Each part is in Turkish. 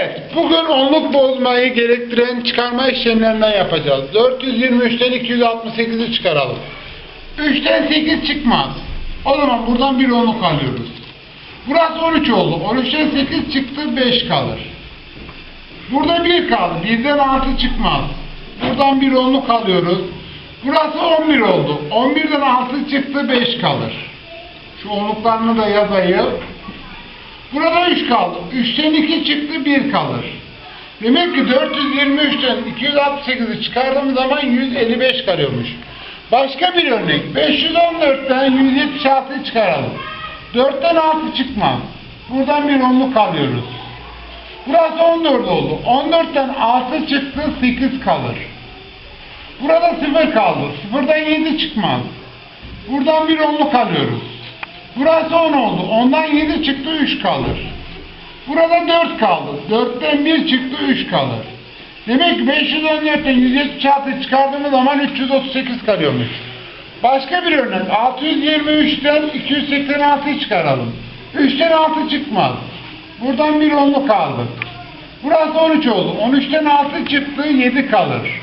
Evet, bugün onluk bozmayı gerektiren çıkarma işlemlerinden yapacağız. 423'ten 268'i çıkaralım. 3'ten 8 çıkmaz. O zaman buradan bir onluk alıyoruz. Burası 13 oldu. 13'ten 8 çıktı, 5 kalır. Burada 1 kaldı. 1'den 6 çıkmaz. Buradan bir onluk alıyoruz. Burası 11 oldu. 11'den 6 çıktı, 5 kalır. Şu onluklarını da yazayım. Burada 3 kaldı. 3'ten 2 çıktı 1 kalır. Demek ki 423'ten 268'i çıkardığımız zaman 155 kalıyormuş. Başka bir örnek. 514'ten 176'yı çıkaralım. 4'ten 6 çıkmaz. Buradan bir onluk alıyoruz. Burası 14 oldu. 14'ten 6 çıktı 8 kalır. Burada 0 kaldı. 0'dan 7 çıkmaz. Buradan bir onluk alıyoruz. Burası 10 oldu. Ondan 7 çıktı 3 kalır. Burada 4 kaldı. 4'ten 1 çıktı 3 kalır. Demek ki 514'ten 176 çıkardığımız zaman 338 kalıyormuş. Başka bir örnek. 623'ten 286'yı çıkaralım. 3'ten 6 çıkmaz. Buradan bir onluk aldık. Burası 13 oldu. 13'ten 6 çıktı 7 kalır.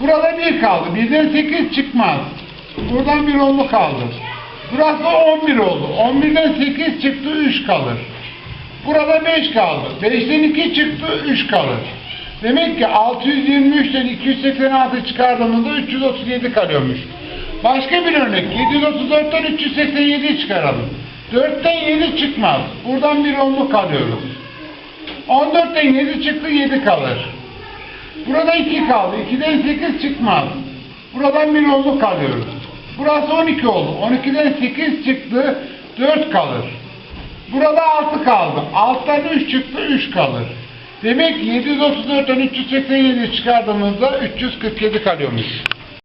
Burada 1 kaldı. 1'den 8 çıkmaz. Buradan bir onluk kaldı. Burası 11 oldu. 11'den 8 çıktı 3 kalır. Burada 5 kaldı. 5'ten 2 çıktı 3 kalır. Demek ki 623'ten 286 çıkardığımızda 337 kalıyormuş. Başka bir örnek. 734'ten 387 çıkaralım. 4'ten 7 çıkmaz. Buradan bir onluk alıyoruz. 14'ten 7 çıktı 7 kalır. Burada 2 kaldı. 2'den 8 çıkmaz. Buradan bir onluk alıyoruz. Burası 12 oldu. 12'den 8 çıktı. 4 kalır. Burada 6 kaldı. 6'dan 3 çıktı. 3 kalır. Demek ki 734'ten 387 çıkardığımızda 347 kalıyormuş.